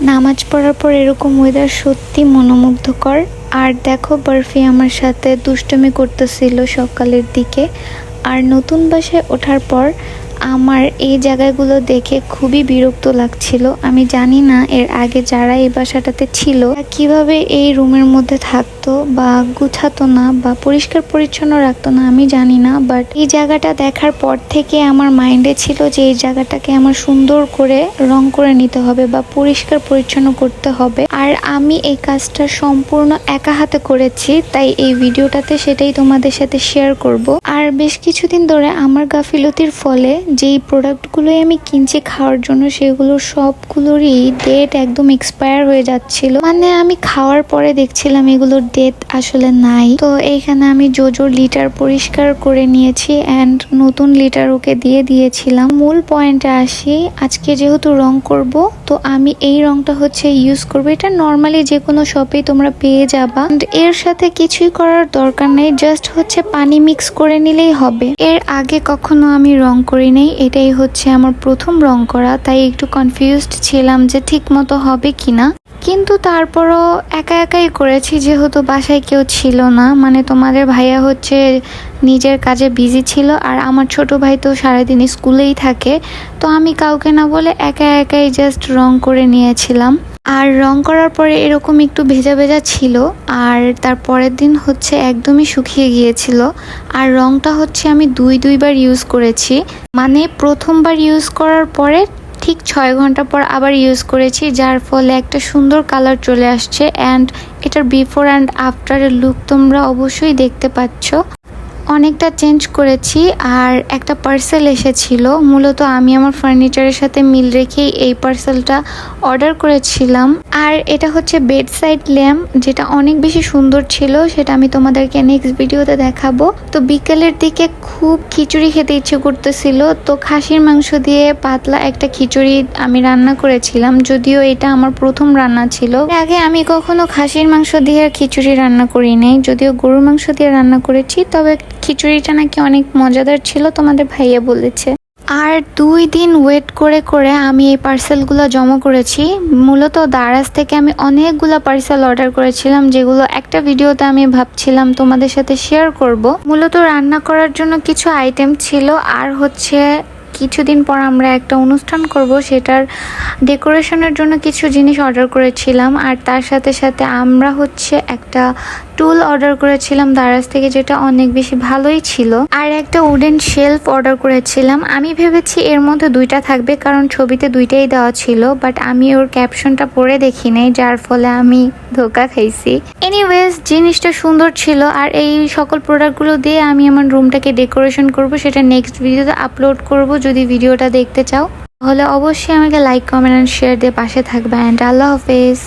নামাজ পড়ার পর এরকম ওয়েদার সত্যি মনোমুগ্ধকর। আর দেখো, বরফি আমার সাথে দুষ্টমি করতেছিল সকালের দিকে। আর নতুন বাসায় ওঠার পর আমার এই জায়গাগুলো দেখে খুবই বিরক্ত লাগছিল। আমি জানি না এর আগে যারা এই বাসাটাতে ছিল কীভাবে এই রুমের মধ্যে থাকতো বা গুছাতো না বা পরিষ্কার পরিচ্ছন্ন রাখতো না আমি জানি না বাট এই জায়গাটা দেখার পর থেকে আমার মাইন্ডে ছিল যে এই জায়গাটাকে আমার সুন্দর করে রং করে নিতে হবে বা পরিষ্কার পরিচ্ছন্ন করতে হবে। আর আমি এই কাজটা সম্পূর্ণ একা হাতে করেছি, তাই এই ভিডিওটাতে সেটাই তোমাদের সাথে শেয়ার করব। আর বেশ কিছুদিন ধরে আমার গাফিলতির ফলে যেই প্রোডাক্টগুলোই আমি কিনছি খাওয়ার জন্য, সেগুলো সবগুলোরই ডেট একদম এক্সপায়ার হয়ে যাচ্ছিল। মানে আমি খাওয়ার পরে দেখছিলাম এগুলোর ডেট আসলে নাই। তো এইখানে আমি জোজোর লিটার পরিষ্কার করে নিয়েছি অ্যান্ড নতুন লিটার ওকে দিয়ে দিয়েছিলাম। মূল পয়েন্টে আসি, আজকে যেহেতু রং করব তো আমি এই রংটা হচ্ছে ইউজ করব। এটা নর্মালি যে কোনো শপে তোমরা পেয়ে যাবা। এর সাথে কিছুই করার দরকার নেই জাস্ট হচ্ছে পানি মিক্স করে নিলেই হবে। এর আগে কখনো আমি রং করি নেই, এটাই হচ্ছে আমার প্রথম রং করা। তাই একটু কনফিউজড ছিলাম যে ঠিক মতো হবে কিনা। কিন্তু তারপরও একা একাই করেছি, যেহেতু বাসায় কেউ ছিল না। মানে তোমাদের ভাইয়া হচ্ছে নিজের কাজে বিজি ছিল, আর আমার ছোট ভাই তো সারাদিন স্কুলেই থাকে। তো আমি কাউকে না বলে একা একাই জাস্ট রং করে নিয়েছিলাম। আর রং করার পরে এরকম একটু ভেজা ভেজা ছিল, আর তার পরের দিন হচ্ছে একদমই শুকিয়ে গিয়েছিল। আর রংটা হচ্ছে আমি দুই, দুইবার ইউজ করেছি। মানে প্রথমবার ইউজ করার পরে ঠিক ছয় ঘণ্টা পর আবার ইউজ করেছি, যার ফলে একটা সুন্দর কালার চলে আসছে অ্যান্ড এটার বিফোর অ্যান্ড আফটারের লুক তোমরা অবশ্যই দেখতে পাচ্ছ। অনেকটা চেঞ্জ করেছি আর একটা পার্সেল এসেছিল। মূলত আমি আমার ফার্নিচারের সাথে মিল রেখেই এই পার্সেলটা অর্ডার করেছিলাম। আর এটা হচ্ছে বেড সাইড ল্যাম্প যেটা অনেক বেশি সুন্দর ছিল, সেটা আমি তোমাদেরকে নেক্সট ভিডিওতে দেখাবো। তো বিকেলের দিকে খুব খিচুড়ি খেতে ইচ্ছে করতেছিল, তো খাসির মাংস দিয়ে পাতলা একটা খিচুড়ি আমি রান্না করেছিলাম, যদিও এটা আমার প্রথম রান্না ছিল। আগে আমি কখনো খাসির মাংস দিয়ে খিচুড়ি রান্না করি নাই যদিও গরুর মাংস দিয়ে রান্না করেছি, তবে খিচুড়িটা নাকি অনেক মজাদার ছিল, তোমাদের ভাইয়া বলেছে। আর দুই দিন ওয়েট করে করে আমি এই পার্সেলগুলো জমা করেছি। মূলত দারাজ থেকে আমি অনেকগুলো পার্সেল অর্ডার করেছিলাম, যেগুলো একটা ভিডিওতে আমি ভাবছিলাম তোমাদের সাথে শেয়ার করব। মূলত রান্না করার জন্য কিছু আইটেম ছিল, আর হচ্ছে কিছুদিন পর আমরা একটা অনুষ্ঠান করব, সেটার ডেকোরেশনের জন্য কিছু জিনিস অর্ডার করেছিলাম, আর তার সাথে সাথে আমরা হচ্ছে একটা টুল অর্ডার করেছিলাম দারাজ থেকে যেটা অনেক বেশি ভালোই ছিল। আর একটা উডেন শেলফ অর্ডার করেছিলাম। আমি ভেবেছি এর মধ্যে দুইটা থাকবে, কারণ ছবিতে দুইটাই দেওয়া ছিল বাট আমি ওর ক্যাপশনটা পড়ে দেখি নাই, যার ফলে আমি ধোকা খাইছি। এনিওয়েজ জিনিসটা সুন্দর ছিল, আর এই সকল প্রোডাক্টগুলো দিয়ে আমি আমার রুমটাকে ডেকোরেশন করব, সেটা নেক্সট ভিডিওতে আপলোড করব, যদি ভিডিওটা দেখতে চাও। তাহলে অবশ্যই আমাকে লাইক কমেন্ট অ্যান্ড শেয়ার দিয়ে পাশে থাকবে অ্যান্ড আল্লাহ হাফেজ।